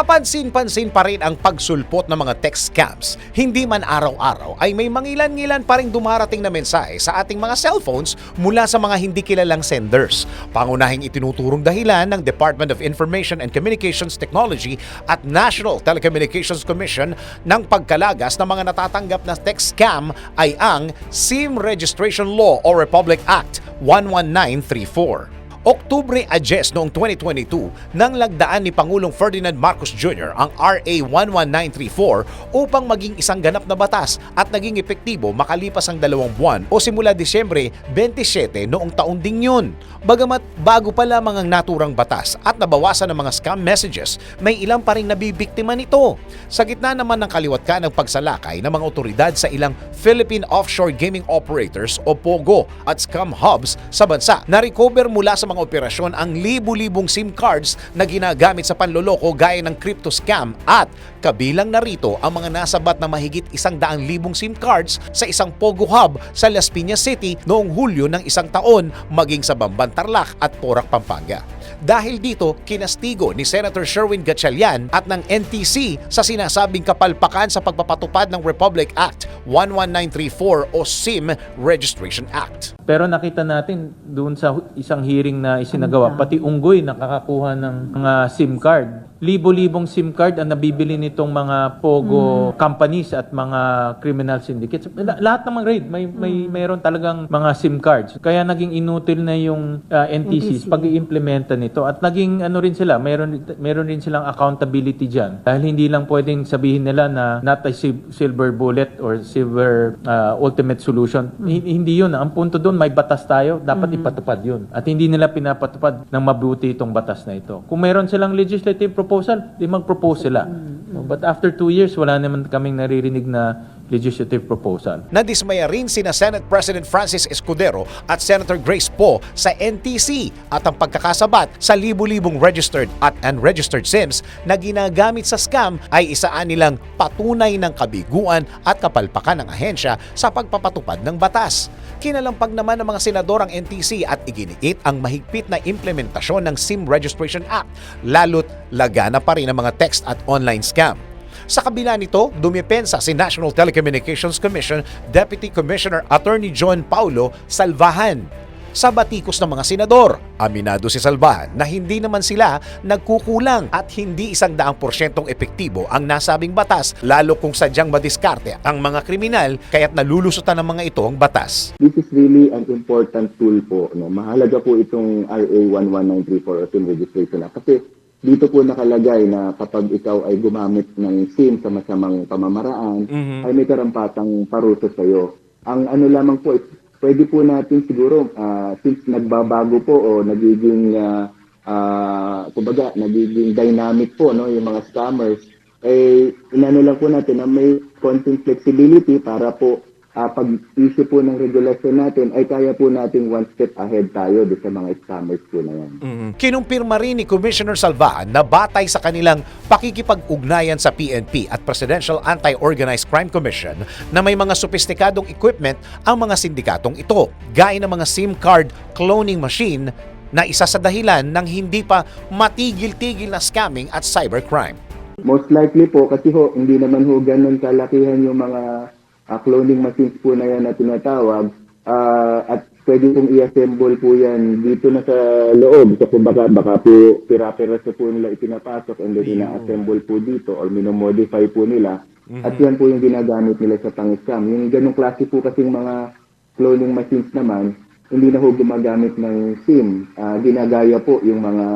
Kapansin-pansin pa rin ang pagsulpot ng mga text scams. Hindi man araw-araw ay may mangilan-ngilan pa rin dumarating na mensahe sa ating mga cellphones mula sa mga hindi kilalang senders. Pangunahing itinuturong dahilan ng Department of Information and Communications Technology at National Telecommunications Commission ng pagkalagas ng mga natatanggap na text scam ay ang SIM Registration Law o Republic Act 11934. Oktubre 10 noong 2022 nang lagdaan ni Pangulong Ferdinand Marcos Jr. ang RA 11934 upang maging isang ganap na batas at naging epektibo makalipas ang dalawang buwan o simula Disyembre 27 noong taon ding yun. Bagamat bago pa lamang ang naturang batas at nabawasan ng mga scam messages, may ilang pa rin nabibiktima nito. Sa gitna naman ng kaliwat ka ng pagsalakay ng mga otoridad sa ilang Philippine Offshore Gaming Operators o POGO at scam hubs sa bansa, na-recover mula sa mga operasyon ang libu-libong SIM cards na ginagamit sa panloloko gaya ng crypto scam at kabilang narito ang mga nasabat na mahigit isang daang libong SIM cards sa isang POGO hub sa Las Piñas City noong Hulyo ng isang taon maging sa Bamban Tarlac at Porac, Pampanga. Dahil dito, kinastigo ni Senator Sherwin Gatchalian at ng NTC sa sinasabing kapalpakan sa pagpapatupad ng Republic Act 11934 o SIM Registration Act. Pero nakita natin doon sa isang hearing na isinagawa, pati unggoy nakakakuha ng mga SIM card. Libo-libong SIM card ang nabibili nitong mga pogo companies at mga criminal syndicates. La- Lahat ng mga raid, may, may meron talagang mga SIM cards. Kaya naging inutil na yung uh, NTCs pag i-implementa nito. At naging ano rin sila, meron, meron rin silang accountability dyan. Dahil hindi lang pwedeng sabihin nila na not a sil- silver bullet or silver uh, ultimate solution. Hi- Hindi yun. Ang punto doon, may batas tayo, dapat ipatupad yun. At hindi nila pinapatupad ng mabuti itong batas na ito. Kung meron silang legislative proposal, di mag-propose sila. But after two years, wala naman kaming naririnig na legislative proposal. Nadismaya rin sina Senate President Francis Escudero at Senator Grace Poe sa NTC at ang pagkakasabat sa libu-libong registered at unregistered SIMs na ginagamit sa scam ay isaan nilang patunay ng kabiguan at kapalpakan ng ahensya sa pagpapatupad ng batas. Kinalampag naman ng mga senador ang NTC at iginiit ang mahigpit na implementasyon ng SIM Registration Act, lalo't lagana pa rin ang mga text at online scam. Sa kabila nito, dumipensa si National Telecommunications Commission Deputy Commissioner Attorney John Paulo Salvahan sa batikos ng mga senador. Aminado si Salvahan na hindi naman sila nagkukulang at hindi isang daang porsyentong epektibo ang nasabing batas lalo kung sadyang madiskarte ang mga kriminal kaya't nalulusutan ng mga ito ang batas. this is really an important tool po. No? Mahalaga po itong RA 11934 or SIM Registration Act. Kasi dito po nakalagay na kapag ikaw ay gumamit ng SIM sa masamang pamamaraan, ay may karampatang parusa sa iyo. Ang ano lamang po, is pwede po natin siguro, ah, since nagbabago po o nagiging, ah, ah, kumbaga, nagiging dynamic po no, yung mga scammers, eh, inano lang po natin na may konting flexibility para po ah, pag-issue po ng regulasyon natin ay kaya po nating one step ahead tayo doon sa mga scammers po na yan. Kinumpirma rin ni Commissioner Salvahan na batay sa kanilang pakikipag-ugnayan sa PNP at Presidential Anti-Organized Crime Commission na may mga sopistikadong equipment ang mga sindikatong ito, gaya ng mga SIM card cloning machine na isa sa dahilan ng hindi pa matigil-tigil na scamming at cybercrime. Most likely po, kasi ho, hindi naman ho ganun kalakihan yung mga ah, cloning machines po na yan na tinatawag. Ah, at pwede pong i-assemble po yan dito na sa loob. So kumbaga, baka po pira-piraso po nila ipinapasok and then ina-assemble po dito or minomodify po nila. At yan po yung ginagamit nila sa pang-scam. Yung ganong klase po kasing mga cloning machines naman, hindi na ho gumagamit ng SIM. Ah, ginagaya po yung mga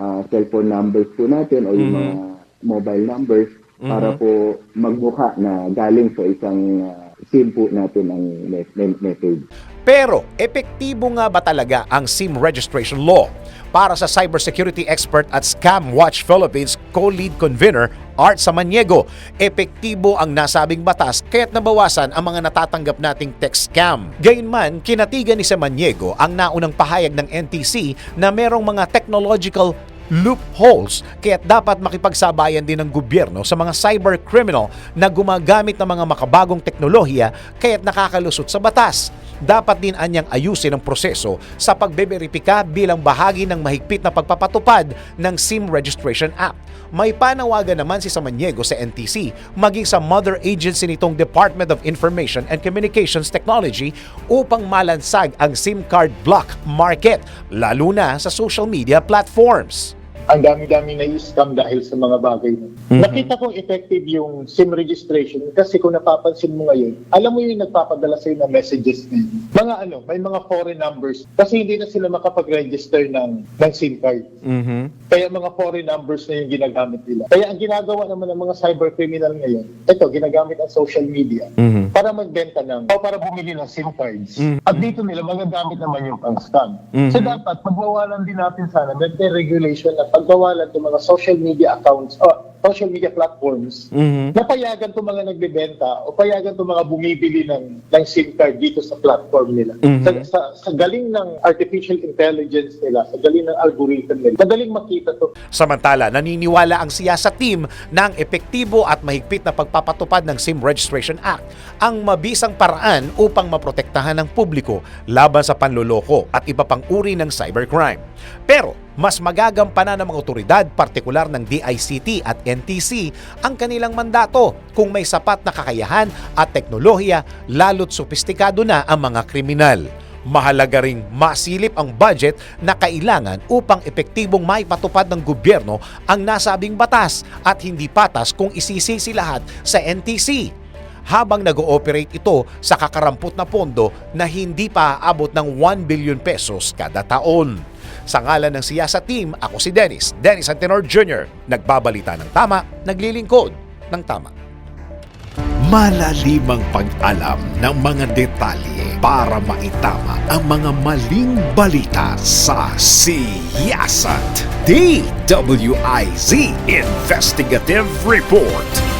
ah, cellphone numbers po natin o yung mga mobile numbers para po magmukha na galing sa isang ah, SIM po natin ang me- me- message. Pero, epektibo nga ba talaga ang SIM registration law? Para sa cybersecurity expert at Scam Watch Philippines co-lead convener Art Samaniego. Epektibo ang nasabing batas kaya't nabawasan ang mga natatanggap nating text scam. Gayunman, kinatigan ni Samaniego ang naunang pahayag ng NTC na merong mga technological loopholes kaya dapat makipagsabayan din ng gobyerno sa mga cyber criminal na gumagamit ng mga makabagong teknolohiya kaya't nakakalusot sa batas. Dapat din anyang ayusin ang proseso sa pagbeberipika bilang bahagi ng mahigpit na pagpapatupad ng SIM Registration Act. May panawagan naman si Samaniego sa NTC maging sa mother agency nitong Department of Information and Communications Technology upang malansag ang SIM card block market lalo na sa social media platforms. Ang dami-dami na scam dahil sa mga bagay na. Nakita kong effective yung SIM registration kasi kung napapansin mo ngayon, alam mo yung nagpapadala sa'yo ng messages na. Mga ano, may mga foreign numbers kasi hindi na sila makapag-register ng, ng SIM card. Kaya mga foreign numbers na yung ginagamit nila. Kaya ang ginagawa naman ng mga cyber criminal ngayon, ito, ginagamit ang social media para magbenta ng o para bumili ng SIM cards. At dito nila magagamit naman yung pang-scam. So dapat pagbawalan din natin sana, may regulation na pagbawalan ng mga social media accounts o social media platforms na payagan itong mga nagbebenta o payagan itong mga bumibili ng, ng SIM card dito sa platform nila. Sa, sa, sa galing ng artificial intelligence nila, sa galing ng algorithm nila, madaling makita to Samantala, naniniwala ang siyasa team na ang epektibo at mahigpit na pagpapatupad ng SIM Registration Act ang mabisang paraan upang maprotektahan ng publiko laban sa panloloko at iba pang uri ng cybercrime. Pero mas magagampanan ng mga otoridad, partikular ng DICT at NTC, ang kanilang mandato kung may sapat na kakayahan at teknolohiya lalo't sopistikado na ang mga kriminal. Mahalaga ring masilip ang budget na kailangan upang epektibong maipatupad ng gobyerno ang nasabing batas at hindi patas kung isisisi lahat sa NTC habang nag-ooperate ito sa kakarampot na pondo na hindi pa aabot ng 1 billion pesos kada taon. Sa ngalan ng siyasa team, ako si Dennis, Dennis Antenor Jr., nagbabalita ng tama, naglilingkod ng tama. Malalimang pag-alam ng mga detalye para maitama ang mga maling balita sa Siyasat. DWIZ Investigative Report.